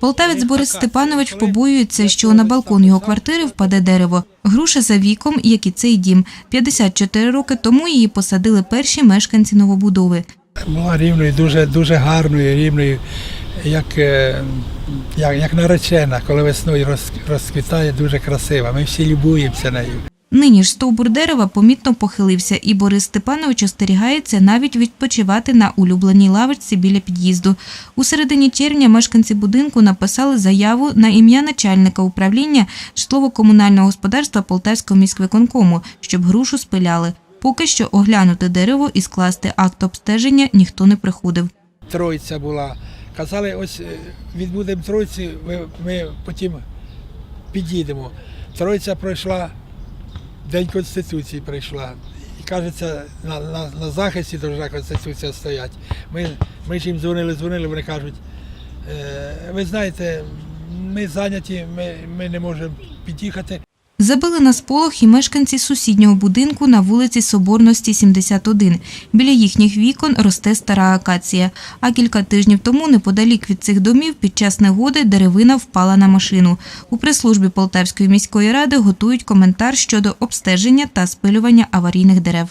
Полтавець Борис Степанович побоюється, що на балкон його квартири впаде дерево. Груша за віком, як і цей дім. 54 роки тому її посадили перші мешканці новобудови. Була рівною, дуже, дуже гарною, рівною, як, е, як, як наречена, коли весною розквітає, дуже красива. Ми всі любуємося нею. Нині ж стовбур дерева помітно похилився, і Борис Степанович остерігається навіть відпочивати на улюбленій лавочці біля під'їзду. У середині червня мешканці будинку написали заяву на ім'я начальника управління житлово-комунального господарства Полтавського міськвиконкому, щоб грушу спиляли. Поки що оглянути дерево і скласти акт обстеження ніхто не приходив. Троїця була. Казали, ось е, відбудемо тройці, ми, ми потім підійдемо. Троїця пройшла, День Конституції прийшла. І кажеться, на, на, на захисті должна Конституція стоять. Ми, ми ж їм дзвонили, дзвонили, вони кажуть, е, ви знаєте, ми зайняті, ми, ми не можемо під'їхати. Забили на сполох і мешканці сусіднього будинку на вулиці Соборності, 71. Біля їхніх вікон росте стара акація. А кілька тижнів тому, неподалік від цих домів, під час негоди деревина впала на машину. У прес-службі Полтавської міської ради готують коментар щодо обстеження та спилювання аварійних дерев.